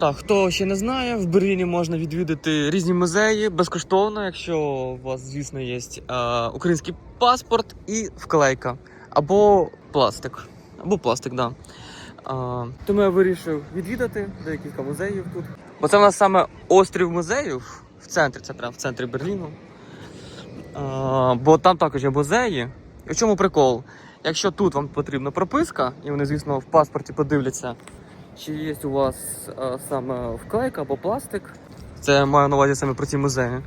Так, хто ще не знає, в Берліні можна відвідати різні музеї безкоштовно, якщо у вас, звісно, є е, український паспорт і вклейка. Або пластик. Або пластик. Да. Е, тому я вирішив відвідати декілька музеїв тут. Бо це в нас саме острів музеїв в центрі, це прямо в центрі Берліну. Е, бо там також є музеї. І в чому прикол? Якщо тут вам потрібна прописка, і вони, звісно, в паспорті подивляться, чи є у вас е, саме вклейка або пластик, це я маю на увазі саме про ці музеї.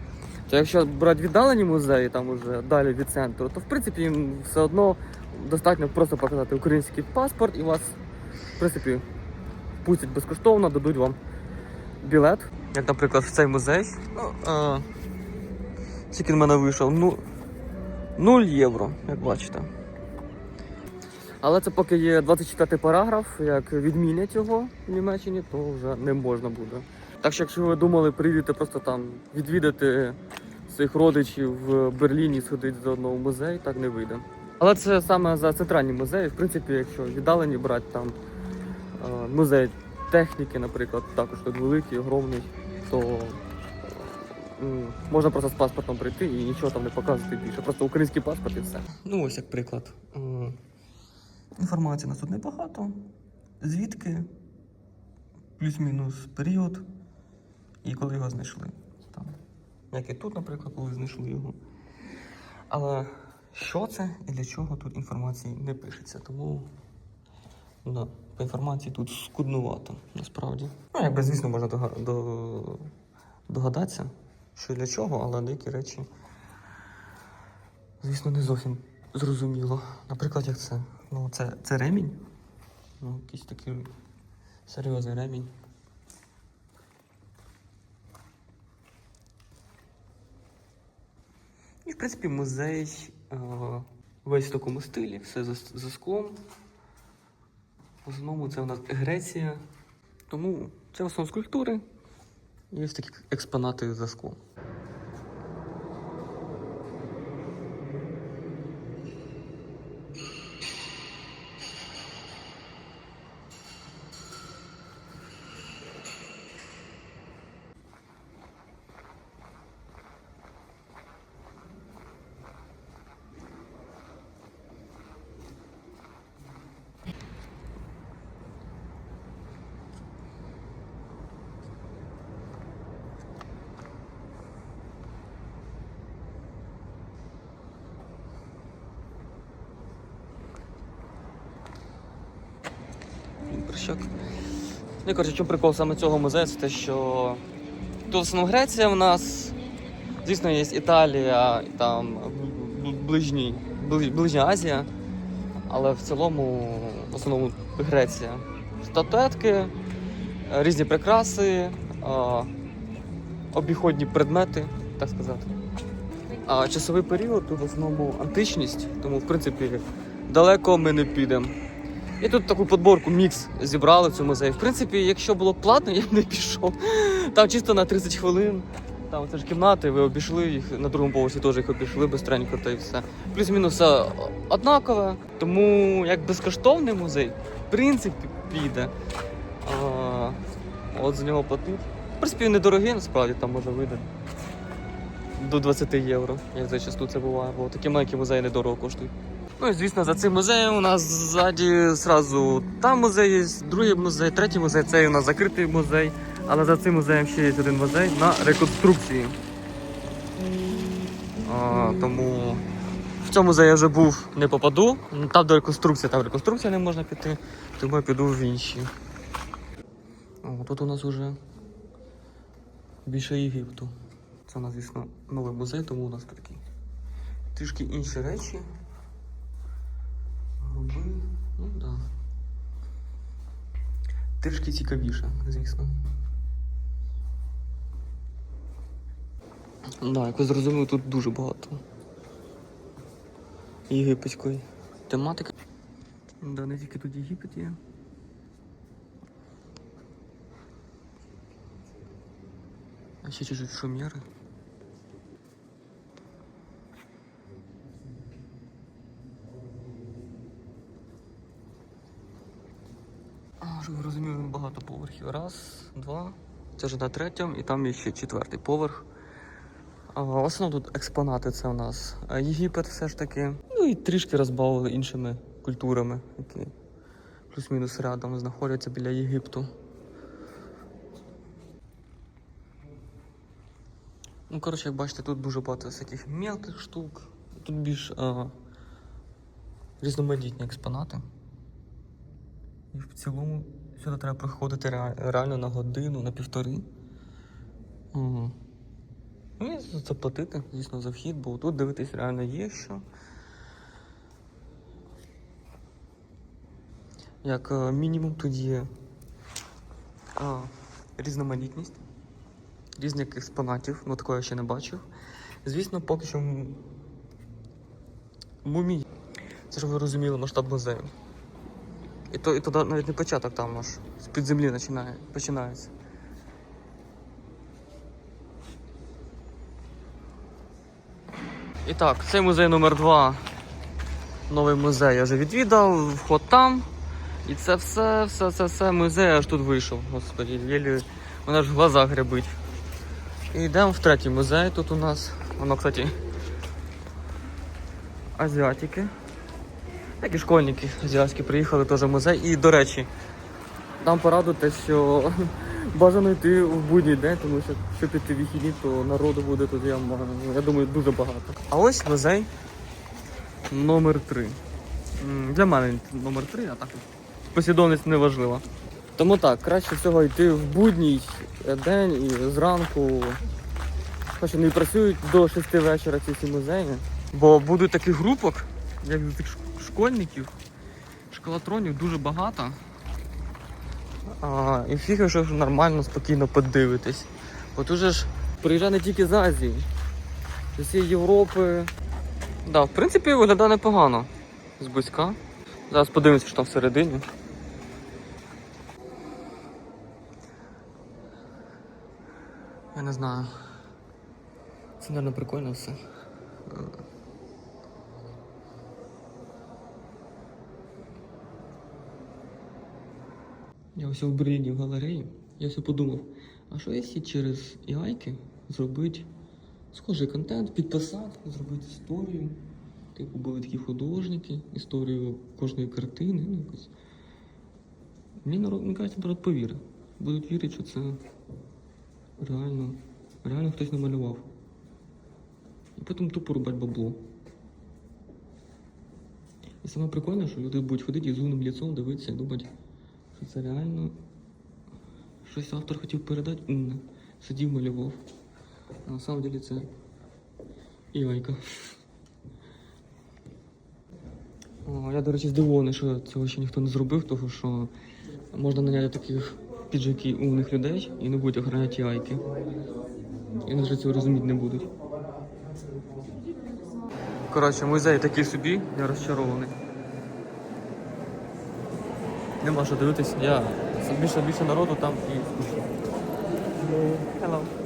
То якщо брати віддалені музеї, там уже далі від центру, то в принципі їм все одно достатньо просто показати український паспорт і вас, в принципі, пустять безкоштовно, дадуть вам білет. Як, наприклад, в цей музей. Ну, е, скільки в мене вийшов? Ну, 0 євро, як бачите. Але це поки є 24 параграф, як відмінять його в Німеччині, то вже не можна буде. Так що, якщо ви думали, приїдете просто там відвідати своїх родичів в Берліні, сходити заодно в музей, так не вийде. Але це саме за центральні музеї. В принципі, якщо віддалені брати там е, музей техніки, наприклад, також тут великий, огромний, то можна просто з паспортом прийти і нічого там не показувати більше. Просто український паспорт і все. Ну ось як приклад. Інформації нас тут небагато. Звідки? Плюс-мінус період. І коли його знайшли. Там. Як і тут, наприклад, коли знайшли його. Але що це і для чого тут інформації не пишеться. Тому да, по інформації тут скуднувато, насправді. Ну, якби, звісно, можна до- догадатися, що для чого, але деякі речі, звісно, не зовсім зрозуміло. Наприклад, як це? Ну, це, це ремінь. Ну, якийсь такий серйозний ремінь. І, в принципі, музей е, весь в такому стилі, все за, за склом. В основному це у нас Греція. Тому це в основному скульптури. І Є такі експонати за склом. Блін, Ну, і, коротше, чому прикол саме цього музею, це те, що тут в основному Греція у нас, звісно, є Італія, і там бл- ближній, бли- Ближня Азія, але в цілому в основному Греція. Статуетки, різні прикраси, обіходні предмети, так сказати. А часовий період тут в основному античність, тому в принципі далеко ми не підемо. І тут таку подборку мікс зібрали в цьому музеї. В принципі, якщо було платно, я б не пішов. Там чисто на 30 хвилин. Там це ж кімнати, ви обійшли їх на другому поверсі теж їх обійшли бистренько та й все. Плюс-мінус все однакове. Тому як безкоштовний музей, в принципі, піде. А, от за нього платить. В принципі, недорогий, насправді там може вийде. До 20 євро, як зачасту це буває, бо такі маленькі музеї недорого коштують. Ну і звісно, за цим музеєм у нас ззаді зразу там музей є, другий музей, третій музей, це у нас закритий музей. Але за цим музеєм ще є один музей на реконструкції. А, тому в цьому музеї я вже був, не попаду. Там до реконструкції, там реконструкція не можна піти, тому я піду в інші. О, тут у нас вже більше Єгипту. Це у нас, звісно, новий музей, тому у нас такі трішки інші речі. Груби, ну так. Да. Трішки цікавіше, звісно. Да, як ви зрозуміли, тут дуже багато єгипетської тематики. Да, не тільки тут Єгипет є. А ще чуть-чуть. Щоб ви розуміли, багато багато поверхів. Раз, два. Це вже на третьому, і там є ще четвертий поверх. Основному тут експонати це у нас Єгипет все ж таки. Ну і трішки розбавили іншими культурами, які плюс-мінус рядом знаходяться біля Єгипту. Ну, коротше, як бачите, тут дуже багато всяких мелких штук. Тут більш а, різноманітні експонати. І в цілому сюди треба приходити реально на годину, на півтори. Угу. Ну і заплатити, звісно, за вхід, бо тут дивитись реально є що. Як е, мінімум тут є а, різноманітність різних експонатів, ну такого я ще не бачив. Звісно, поки що мумії. Це ж ви розуміли масштаб музею. І то і туди навіть не початок там аж з-під землі починає, починається. І так, цей музей номер 2 Новий музей я вже відвідав, вход там. І це все, все, все, все, музей аж тут вийшов. Господи, єлі мене ж в глазах гребить. І йдемо в третій музей. Тут у нас, воно, кстати, азіатики. Так і школьники азіатські приїхали теж в музей. І, до речі, дам пораду те, що бажано йти в будній день, тому що якщо піти вихідні, то народу буде тут, я, я думаю, дуже багато. А ось музей номер 3 Для мене номер 3 а так послідовність не важлива. Тому так, краще всього йти в будній день і зранку. Хоч вони працюють до 6 вечора ці всі музеї. Бо будуть таких групок, як з тих школьників, школатронів дуже багато. А, і фіг вже нормально, спокійно подивитись. От уже ж приїжджає не тільки з Азії, з усієї Європи. Да, в принципі, виглядає непогано зблизька. Зараз подивимося, що там всередині. Я не знаю. Це, мабуть, прикольно все. Я ось в Берліні в галереї. Я все подумав, а що якщо через яйки зробити схожий контент, підписати, зробити історію. Типу були такі художники, історію кожної картини. Ну, якось. Мені народ, мені кажеться, народ повірить. Будуть вірити, що це реально, реально хтось намалював. І потім тупо рубать бабло. І саме прикольне, що люди будуть ходити і з умним ліцом дивитися і думати, це реально щось автор хотів передати. Сидів, малював. А на самом деле це Івайка. О, я, до речі, здивований, що цього ще ніхто не зробив, тому що можна наняти таких піджаків умних людей і не будуть охороняти яйки. І вони вже цього розуміти не будуть. Коротше, музей такий собі, я розчарований. Нема що дивитися. я більше більше народу там і. Hello.